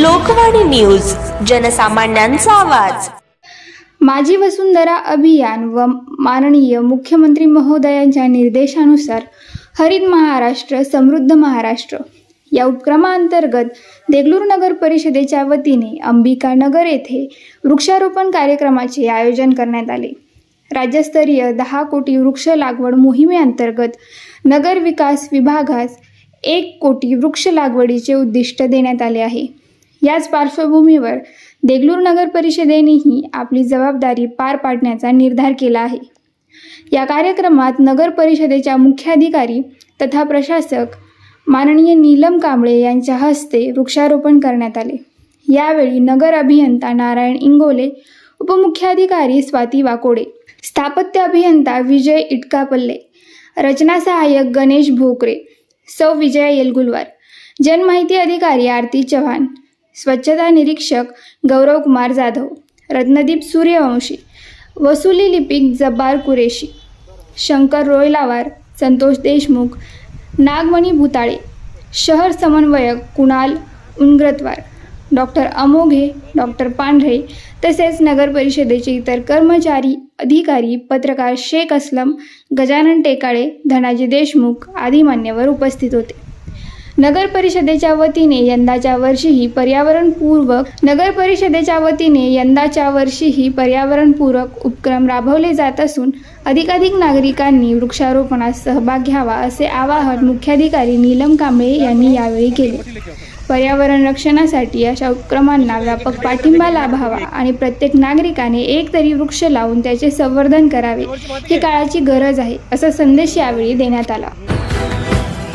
Lokvani news जनसामान्यांचा आवाज. माझी वसुंधरा अभियान व माननीय मुख्यमंत्री महोदयांच्या निर्देशानुसार हरित महाराष्ट्र समृद्ध महाराष्ट्र या उपक्रमाअंतर्गत देगलूर नगर परिषदेच्या वतीने अंबिका नगर येथे वृक्षारोपण कार्यक्रमाचे आयोजन करण्यात आले. राज्यस्तरीय दहा कोटी वृक्ष लागवड मोहिमेअंतर्गत नगर विकास विभागास एक कोटी वृक्ष लागवडीचे उद्दिष्ट देण्यात आले आहे. याच पार्श्वभूमीवर देगलूर नगर परिषदेनेही आपली जबाबदारी पार पाडण्याचा निर्धार केला आहे. या कार्यक्रमात नगर परिषदेच्या मुख्याधिकारी तथा प्रशासक माननीय नीलम कांबळे यांच्या हस्ते वृक्षारोपण करण्यात आले. यावेळी नगर अभियंता नारायण इंगोले उपमुख्याधिकारी स्वाती वाकोडे स्थापत्य अभियंता विजय इटकापल्ले रचना सहाय्यक गणेश भोकरे सौ विजया येलगुलवार जनमाहिती अधिकारी आरती चव्हाण स्वच्छता निरीक्षक गौरव कुमार जाधव रत्नदीप सूर्यवंशी वसुली लिपिक जब्बार कुरेशी शंकर रोयलावार संतोष देशमुख नागमणी भुताळे शहर समन्वयक कुणाल उनग्रतवार डॉक्टर अमोघे डॉक्टर पांढरे तसेच नगर परिषदेचे इतर कर्मचारी अधिकारी पत्रकार शेख असलम गजानन टेकाळे धनाजी देशमुख आदी मान्यवर उपस्थित होते. नगर परिषदेच्या वतीने यंदाच्या वर्षीही पर्यावरणपूर्वक नगर परिषदेच्या वतीने यंदाच्या वर्षीही पर्यावरणपूरक उपक्रम राबवले जात असून अधिकाधिक नागरिकांनी वृक्षारोपणात सहभाग घ्यावा असे आवाहन मुख्याधिकारी नीलम कांबळे यांनी यावेळी केले. पर्यावरण रक्षणासाठी अशा उपक्रमांना व्यापक पाठिंबा लाभावा आणि प्रत्येक नागरिकाने एक तरी वृक्ष लावून त्याचे संवर्धन करावे ही काळाची गरज आहे असा संदेश यावेळी देण्यात आला.